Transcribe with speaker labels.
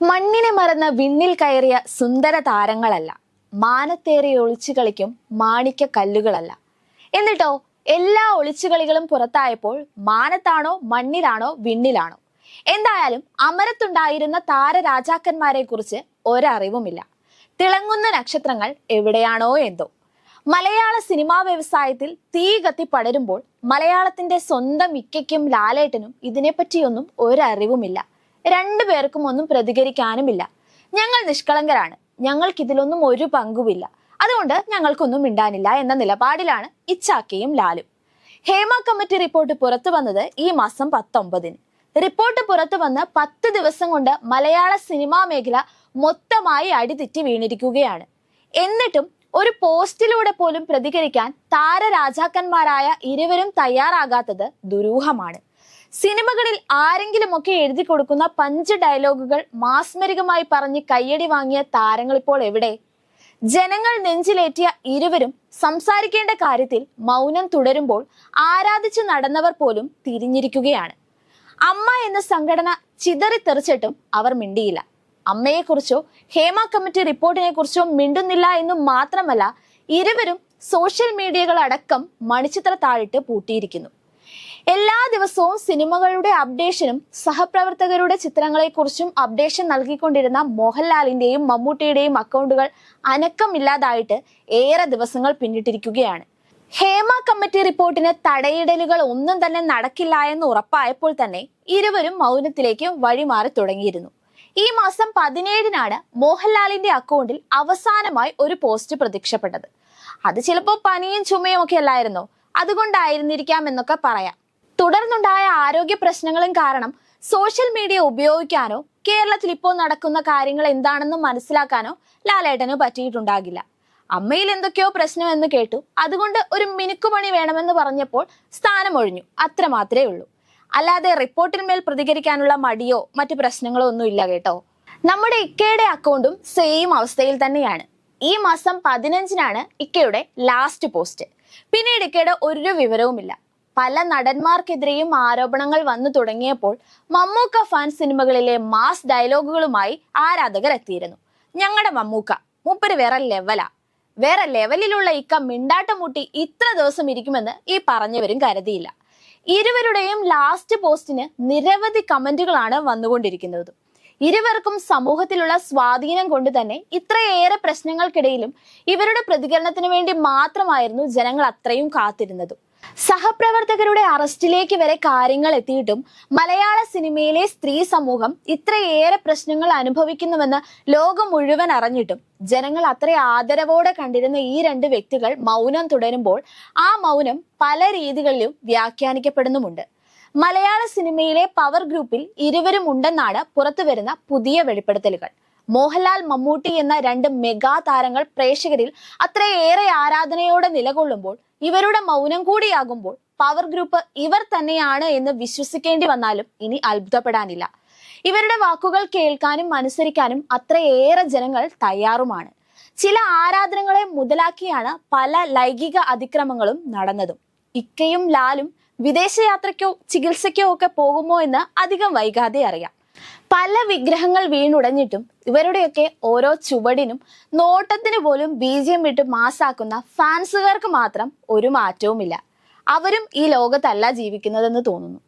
Speaker 1: മണ്ണിനെ മറന്ന് വിണ്ണിൽ കയറിയ സുന്ദര താരങ്ങളല്ല. മാനത്തേറിയ ഒളിച്ചു കളിക്കും മാണിക്യ കല്ലുകളല്ല. എന്നിട്ടോ എല്ലാ ഒളിച്ചുകളികളും പുറത്തായപ്പോൾ മാനത്താണോ മണ്ണിലാണോ വിണ്ണിലാണോ? എന്തായാലും അമരത്തുണ്ടായിരുന്ന താരരാജാക്കന്മാരെ കുറിച്ച് ഒരറിവുമില്ല. തിളങ്ങുന്ന നക്ഷത്രങ്ങൾ എവിടെയാണോ എന്തോ. മലയാള സിനിമാ വ്യവസായത്തിൽ തീ കത്തി പടരുമ്പോൾ മലയാളത്തിന്റെ സ്വന്തം ഇക്കയ്ക്കും ലാലേട്ടനും ഇതിനെപ്പറ്റിയൊന്നും ഒരറിവുമില്ല. രണ്ടുപേർക്കും ഒന്നും പ്രതികരിക്കാനുമില്ല. ഞങ്ങൾ നിഷ്കളങ്കരാണ്. ഞങ്ങൾക്ക് ഇതിലൊന്നും ഒരു പങ്കുമില്ല. അതുകൊണ്ട് ഞങ്ങൾക്കൊന്നും മിണ്ടാനില്ല എന്ന നിലപാടിലാണ് ഇച്ചാക്കയും ലാലും. ഹേമ കമ്മിറ്റി റിപ്പോർട്ട് പുറത്തു വന്നത് ഈ മാസം പത്തൊമ്പതിന്. റിപ്പോർട്ട് പുറത്തു വന്ന് പത്ത് ദിവസം കൊണ്ട് മലയാള സിനിമാ മേഖല മൊത്തമായി അടിതെറ്റി വീണിരിക്കുകയാണ്. എന്നിട്ടും ഒരു പോസ്റ്റിലൂടെ പോലും പ്രതികരിക്കാൻ താരരാജാക്കന്മാരായ ഇരുവരും തയ്യാറാകാത്തത് ദുരൂഹമാണ്. സിനിമകളിൽ ആരെങ്കിലുമൊക്കെ എഴുതി കൊടുക്കുന്ന പഞ്ച് ഡയലോഗുകൾ മാസ്മരികമായി പറഞ്ഞ് കയ്യടി വാങ്ങിയ താരങ്ങൾ ഇപ്പോൾ എവിടെ? ജനങ്ങൾ നെഞ്ചിലേറ്റിയ ഇരുവരും സംസാരിക്കേണ്ട കാര്യത്തിൽ മൗനം തുടരുമ്പോൾ ആരാധിച്ചു നടന്നവർ പോലും തിരിഞ്ഞിരിക്കുകയാണ്. അമ്മ എന്ന സംഘടന ചിതറിത്തെറിച്ചിട്ടും അവർ മിണ്ടിയില്ല. അമ്മയെക്കുറിച്ചോ ഹേമ കമ്മിറ്റി റിപ്പോർട്ടിനെ കുറിച്ചോ മിണ്ടുന്നില്ല എന്ന് മാത്രമല്ല ഇരുവരും സോഷ്യൽ മീഡിയകളടക്കം മണിച്ചിത്ര താഴിട്ട് പൂട്ടിയിരിക്കുന്നു. എല്ലാ ദിവസവും സിനിമകളുടെ അപ്ഡേഷനും സഹപ്രവർത്തകരുടെ ചിത്രങ്ങളെക്കുറിച്ചും അപ്ഡേഷൻ നൽകിക്കൊണ്ടിരുന്ന മോഹൻലാലിന്റെയും മമ്മൂട്ടിയുടെയും അക്കൗണ്ടുകൾ അനക്കമില്ലാതായിട്ട് ഏറെ ദിവസങ്ങൾ പിന്നിട്ടിരിക്കുകയാണ്. ഹേമ കമ്മിറ്റി റിപ്പോർട്ടിന് തടയിടലുകൾ ഒന്നും തന്നെ നടക്കില്ല എന്ന് ഉറപ്പായപ്പോൾ തന്നെ ഇരുവരും മൗനത്തിലേക്ക് വഴിമാറി തുടങ്ങിയിരുന്നു. ഈ മാസം പതിനേഴിനാണ് മോഹൻലാലിന്റെ അക്കൗണ്ടിൽ അവസാനമായി ഒരു പോസ്റ്റ് പ്രത്യക്ഷപ്പെട്ടത്. അത് ചിലപ്പോൾ പനിയും ചുമയും ഒക്കെ അല്ലായിരുന്നോ? അതുകൊണ്ടായിരുന്നിരിക്കാം എന്നൊക്കെ പറയാം. തുടർന്നുണ്ടായ ആരോഗ്യ പ്രശ്നങ്ങളും കാരണം സോഷ്യൽ മീഡിയ ഉപയോഗിക്കാനോ കേരളത്തിൽ ഇപ്പോൾ നടക്കുന്ന കാര്യങ്ങൾ എന്താണെന്ന് മനസ്സിലാക്കാനോ ലാലേട്ടന് പറ്റിയിട്ടുണ്ടാകില്ല. അമ്മയിൽ എന്തൊക്കെയോ പ്രശ്നമെന്ന് കേട്ടു. അതുകൊണ്ട് ഒരു മിനുക്കുപണി വേണമെന്ന് പറഞ്ഞപ്പോൾ സ്ഥാനമൊഴിഞ്ഞു അത്ര മാത്രമേ ഉള്ളൂ. അല്ലാതെ റിപ്പോർട്ടിന്മേൽ പ്രതികരിക്കാനുള്ള മടിയോ മറ്റു പ്രശ്നങ്ങളോ ഒന്നും ഇല്ല കേട്ടോ. നമ്മുടെ ഇക്കയുടെ അക്കൗണ്ടും സെയിം അവസ്ഥയിൽ തന്നെയാണ്. ഈ മാസം പതിനഞ്ചിനാണ് ഇക്കയുടെ ലാസ്റ്റ് പോസ്റ്റ് പിന്നീട് ഇക്കയുടെ ഒരു വിവരവുമില്ല. പല നടന്മാർക്കെതിരെയും ആരോപണങ്ങൾ വന്നു തുടങ്ങിയപ്പോൾ മമ്മൂക്ക ഫാൻ സിനിമകളിലെ മാസ് ഡയലോഗുകളുമായി ആരാധകർ എത്തിയിരുന്നു. ഞങ്ങളുടെ മമ്മൂക്ക മൂപ്പര് വേറെ ലെവലാ. വേറെ ലെവലിലുള്ള ഇക്ക മിണ്ടാട്ടം മുട്ടി ഇത്ര ദിവസം ഇരിക്കുമെന്ന് ഈ പറഞ്ഞവരും കരുതിയില്ല. ഇരുവരുടെയും ലാസ്റ്റ് പോസ്റ്റിന് നിരവധി കമന്റുകളാണ് വന്നുകൊണ്ടിരിക്കുന്നത്. ഇരുവർക്കും സമൂഹത്തിലുള്ള സ്വാധീനം കൊണ്ട് തന്നെ ഇത്രയേറെ പ്രശ്നങ്ങൾക്കിടയിലും ഇവരുടെ പ്രതികരണത്തിന് വേണ്ടി മാത്രമായിരുന്നു ജനങ്ങൾ അത്രയും കാത്തിരുന്നതും. സഹപ്രവർത്തകരുടെ അറസ്റ്റിലേക്ക് വരെ കാര്യങ്ങൾ എത്തിയിട്ടും മലയാള സിനിമയിലെ സ്ത്രീ സമൂഹം ഇത്രയേറെ പ്രശ്നങ്ങൾ അനുഭവിക്കുന്നുവെന്ന് ലോകം മുഴുവൻ അറിഞ്ഞിട്ടും ജനങ്ങൾ അത്ര ആദരവോടെ കണ്ടിരുന്ന ഈ രണ്ട് വ്യക്തികൾ മൗനം തുടരുമ്പോൾ ആ മൗനം പല രീതികളിലും വ്യാഖ്യാനിക്കപ്പെടുന്നുമുണ്ട്. മലയാള സിനിമയിലെ പവർ ഗ്രൂപ്പിൽ ഇരുവരും ഉണ്ടെന്നാണ് പുറത്തുവരുന്ന പുതിയ വെളിപ്പെടുത്തലുകൾ. മോഹൻലാൽ മമ്മൂട്ടി എന്ന രണ്ട് മെഗാ താരങ്ങൾ പ്രേക്ഷകരിൽ അത്രയേറെ ആരാധനയോടെ നിലകൊള്ളുമ്പോൾ ഇവരുടെ മൗനം കൂടിയാകുമ്പോൾ പവർ ഗ്രൂപ്പ് ഇവർ തന്നെയാണ് എന്ന് വിശ്വസിക്കേണ്ടി വന്നാലും ഇനി അത്ഭുതപ്പെടാനില്ല. ഇവരുടെ വാക്കുകൾ കേൾക്കാനും അനുസരിക്കാനും അത്രയേറെ ജനങ്ങൾ തയ്യാറുമാണ്. ചില ആരാധനകളെ മുതലാക്കിയാണ് പല ലൈംഗിക അതിക്രമങ്ങളും നടന്നതും. ഇക്കയും ലാലും വിദേശയാത്രയ്ക്കോ ചികിത്സയ്ക്കോ ഒക്കെ പോകുമോ എന്ന് അധികം വൈകാതെ അറിയാം. പല വിഗ്രഹങ്ങൾ വീണുടഞ്ഞിട്ടും ഇവരുടെയൊക്കെ ഓരോ ചുവടിനും നോട്ടത്തിന് പോലും ബീജിയം വിട്ട് മാസാക്കുന്ന ഫാൻസുകാർക്ക് മാത്രം ഒരു മാറ്റവുമില്ല. അവരും ഈ ലോകത്തല്ല ജീവിക്കുന്നതെന്ന് തോന്നുന്നു.